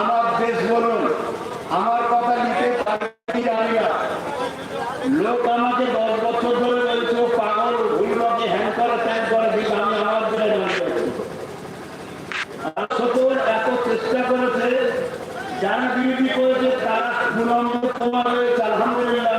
আমার দেশ বলুন, আমার কথা নিতে পারি লোক আমাকে দশ বছর ধরে বলছে পাগল পাগল লোকে হ্যাং করে, ত্যাগ করে দিকে আমি আমার দিলে জানতে এত চেষ্টা করেছে, যারা বিরোধী করেছে, তারা গুলাম কুমার রয়েছে, আলহামদুলিল্লাহ।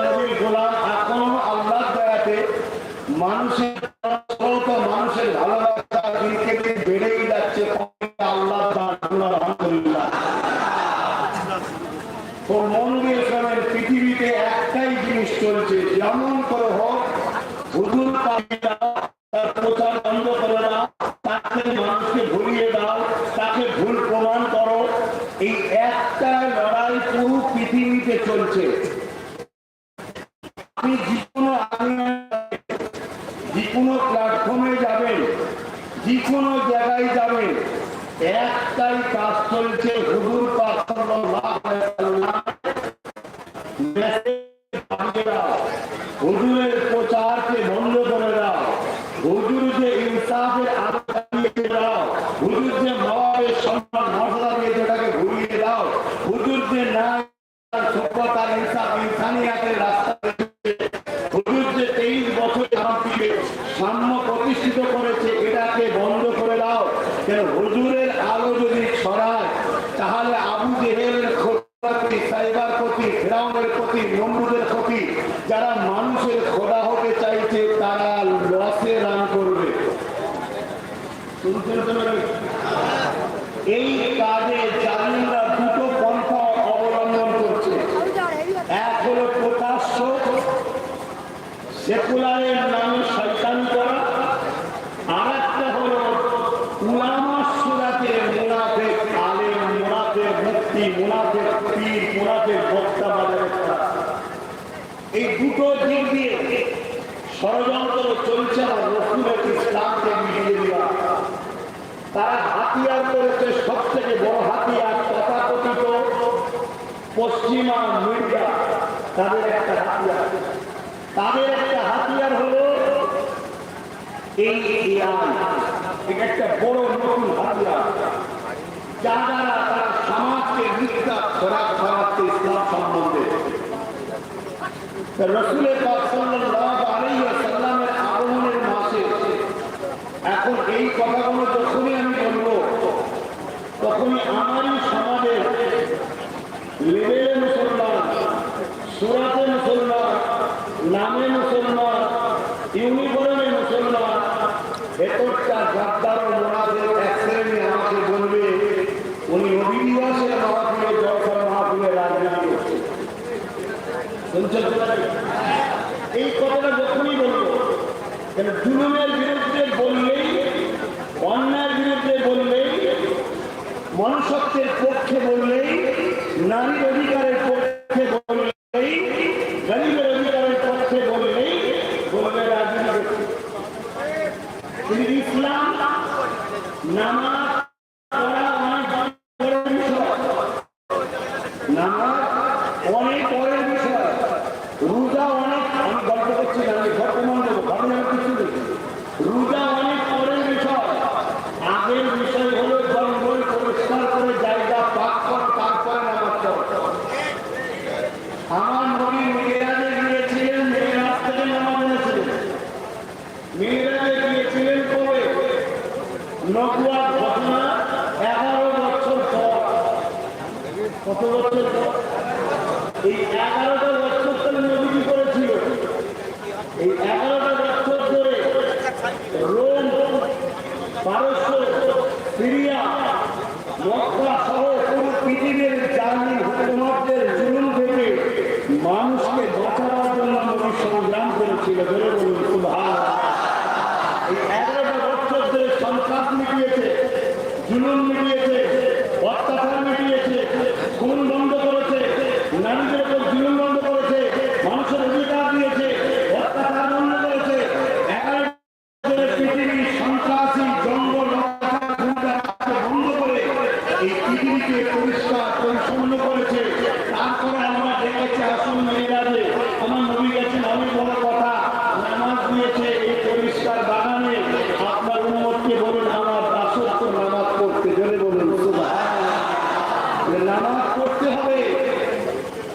যে তেইশ বছর আমাকে সাম্য প্রতিষ্ঠিত করেছে, এটাকে বন্ধ করে দাও। কেন? হুজুরের আলো যদি ছড়ায়, তাহলে আবু জেহেলের প্রতি সাইবার প্রতি ফেরাউনের প্রতি নমরুদের প্রতি যারা মানুষের খোদা হতে চাইছে, তারা লসে রান করবে? এই কাজে জালিমরা দুটো পন্থা অবলম্বন করছে এক হলো প্রকাশ্য সেকুলারের নামে শয়তান করা। আর একটা হলো উলামা সুরাতে মুনাফেক, আলেম মুনাফেক মুক্তি মুনাফেক পীর মুনাফেক বক্তা বাজারে এই দুটো দিক দিয়ে ষড়যন্ত্র চলছে আর রসুলের ইসলামকে মিলিয়ে দেওয়া। তারা হাতিয়ার করেছে সব থেকে বড় হাতিয়ার তথাকথিত পশ্চিমা মিডিয়া তাদের একটা হাতিয়ার। তাদের একটা হাতিয়ার হলো এই একটা বড় নতুন হাতিয়ার। যা দ্বারা তারা সমাজকে মিথ্যা খোরাক খরাচ্ছে ইসলাম সম্বন্ধে। রসুলের ওয়াসাল্লামের আগমনের মাসে এখন এই কথাগুলো যখনই এই কথাটা যখনই বলব জুলুমের বিরুদ্ধে বললেই, অন্যায়ের বিরুদ্ধে বললেই, মনুষ্যত্বের পক্ষে বললেই, নারীর অধিকারের পক্ষে বললেই, গরিবের অধিকারের পক্ষে বললেই বলবে রাজনীতি ইসলাম নামাজ পড়া অনেক বড় বিষয় নামাজ অনেক পরের বিষয় রোজা অনেক আমি গল্প করছি না আমি বর্তমান দেবো ঘটনা কিছু নেই রোজা অনেক পরের বিষয় আগের বিষয় হলো জঙ্গল পরিষ্কার করে জায়গা পাক কর তারপরে নামাজ পড় আমার নবী মেয়েরাজে গিয়েছিলেন মেয়েরাজ থেকে নামাজ এনেছিলেন মেয়েরাজে গিয়েছিলেন কবে নকুয়ার ঘটনা এগারো বছর পর কত বছর পর এগারোটা বছর করেছিল। এই এগারোটা বছর ধরে পুরো পৃথিবীর জার্নি হুকুমতদের মানুষকে বাঁচানোর জন্য নবী সংগ্রাম করেছিল। ধরে। এই এগারোটা বছর ধরে সন্ত্রাস জুলুম মিটিয়েছে অত্যাচার মিটিয়েছে খুন বন্ধ করেছে নারীদের উপর জুলুম বন্ধ করেছে মানুষের অধিকার দিয়েছে অত্যাচার বন্ধ করেছে এগারো বছরের পৃথিবী সন্ত্রাসী জঙ্গল অত্যাচার বন্ধ করে এই পরিষ্কার পরিচ্ছন্ন করেছে। তারপরে আমরা দেখেছি আসুন মেয়েরাজে আমার নবী গেছেন অনেক কথা। নামাজ দিয়েছে এই পরিষ্কার বাগানে। আমার দাসত্ব নামাজ পড়তে জোরে বলুন। নামাজ পড়তে হবে।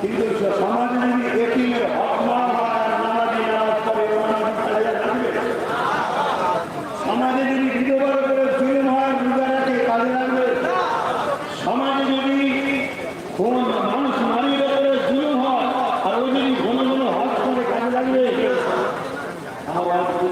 কিন্তু সমাজে যদি এটিমের হক না হয় আর নামাজি নামাজ পড়ে ও নামাজ ছাড়া থাকবে সমাজে যদি বিধবার করে জুলুম হয় রোজারাকে কাজে লাগবে সমাজে যদি কোন মানুষ নারীর উপরে জুলুম হয় আর ও যদি ঘন ঘন হজ করে কাজে লাগবে আওয়াজ করছে না, এটা আমার আওয়াজ। বলুন বলুন বলুন শুনতে নাকি আল্লাহ নবীর কাছে একটা যুক্তি এসে বলছে মোহাম্মদ সাল্লাল্লাহু আপনি আপনি আখেরি নবী ইসলামের সব থেকে ভালো কাজ কোনটা আল্লাহ নবী বলেন ইসলামের সব থেকে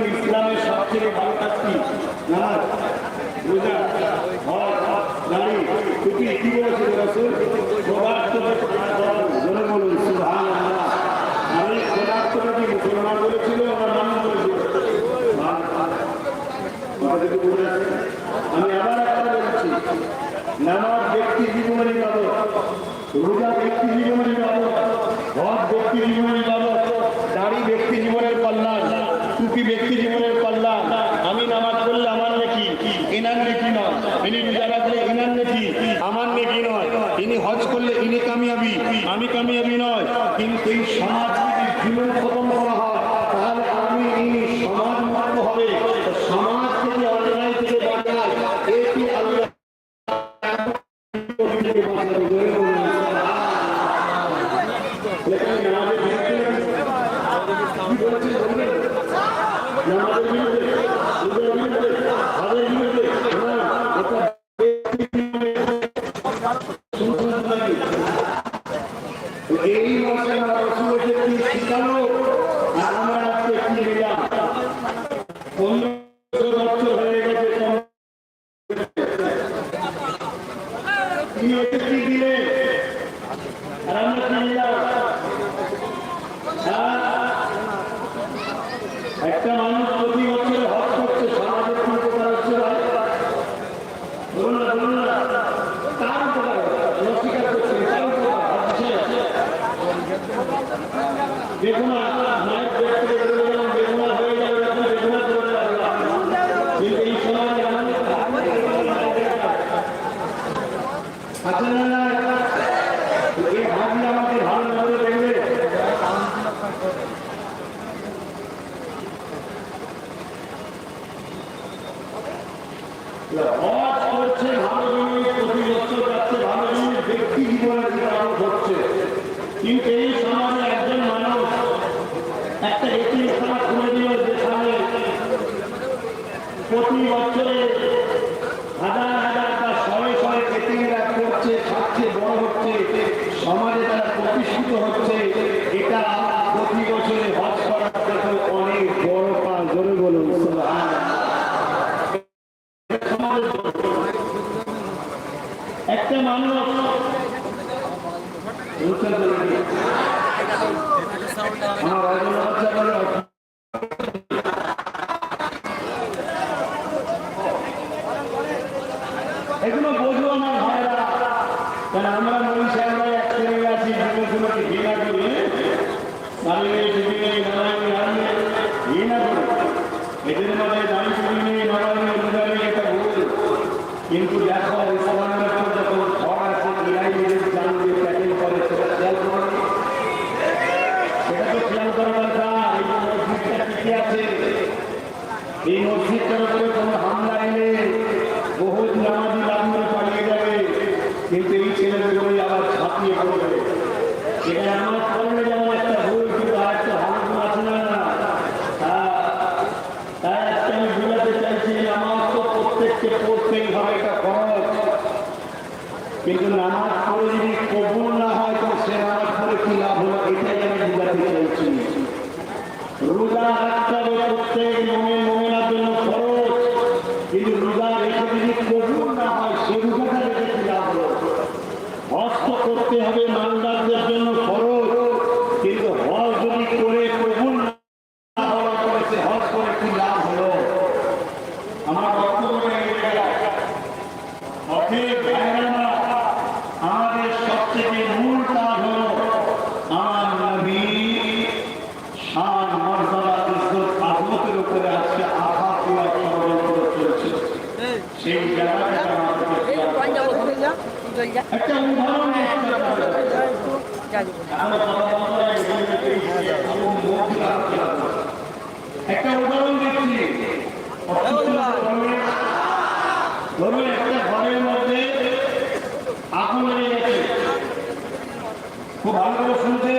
ভালো কাজ কি? নামাজ রোজা হজ দাড়ি টুপি কি বলেছে রাসূল সবার তো জোরে বলুন সুবহানাল্লাহ আমি খোদার তো নাকি মুসলমান বলেছিল আমার নাম বলেছিল কথাটুকু বুঝে আছে? আমি আবার একটা বলছি নামাজ ব্যক্তি জীবনের বাবদ রোজা ব্যক্তি জীবনের বাবদ হজ ব্যক্তি জীবনের বাবদ দাড়ি ব্যক্তি জীবনের কল্যাণ টুপি ব্যক্তি জীবনের কল্যাণ আমি নামাজ পড়লে আমার নাকি? ইনার নাকি নয় ইনি রোজা রাখলে ইনার নাকি? আমার নাকি নয়। ইনি হজ করলে ইনি কামিয়াবি। আমি কামিয়াবি নয়। কিন্তু এই সমাজ জীবন খতম একটা মানুষ প্রতি বছর হক করছে সমাজের কি উপকার না বলুন না তার উপকার। অস্বীকার করছে হচ্ছে বেগুনা মায়ের পেট থেকে বেরোলে যেমন বেগুনা হয়ে যাবে এরকম বেগুনা করে রাখলাম কিন্তু এই সমাজে আমাদের আচ্ছা না না এই ভাবলে আমাকে ভালো ভালো দেখবে করছে ঘটছে কিন্তু এই সমাজে একজন মানুষ একটা এতিমখানা খুলে দিল যেখানে প্রতি বছরে হাজার হাজার বা শয়ে শয়ে এতিমরা করছে খাচ্ছে বড় হচ্ছে সমাজে তারা প্রতিষ্ঠিত হচ্ছে এটা প্রতি বছরে হজ করার দেখো অনেক বড় কাজ জোরে বলুন সুবহানাল্লাহ। সমাজের জন্য। একটা মানুষ বুঝতে পেরেছি। আমার রাজন বাচ্চা বলে এগুলো আমার কারণ আমরা এক শ্রেণি আছি যুবকগুলোকে ঘৃণা করি নারী টুপি নেই নারায়ণ কিন্তু দেখো ইসলামের তো যখন ঘর আছে ইরাই নিজের জান দিয়ে প্যাকেল করে সেটা খেয়াল করো সেটা তো খেয়াল করা দরকার এই যে মসজিদটা টিকে আছে এই মসজিদটার উপরে কোনো হামলা এলে বহু নামাজি লাভ করে পালিয়ে যাবে কিন্তু এই ছেলেগুলোই আবার ছাপিয়ে পড়বে এটা নামাজ পড়লে যেমন একটা ভুল কিন্তু আর একটা ভালো আছে না। তাই আজকে আমি বোঝাতে চাইছি নামাজ তো প্রত্যেককে পড়তেই হবে, এটা খরচ কিন্তু নামাজ পড়ে যদি কবুল না হয় তো সে নামাজ পড়ে কি লাভ হলো? এটাই আমি বোঝাতে চাইছি। রোজা রাখতে হবে প্রত্যেক মোমেন জলজা। একটা উদাহরণ দিচ্ছি। ধরুন একটা ঘরের মধ্যে আগুন খুব ভালো করে শুনছে।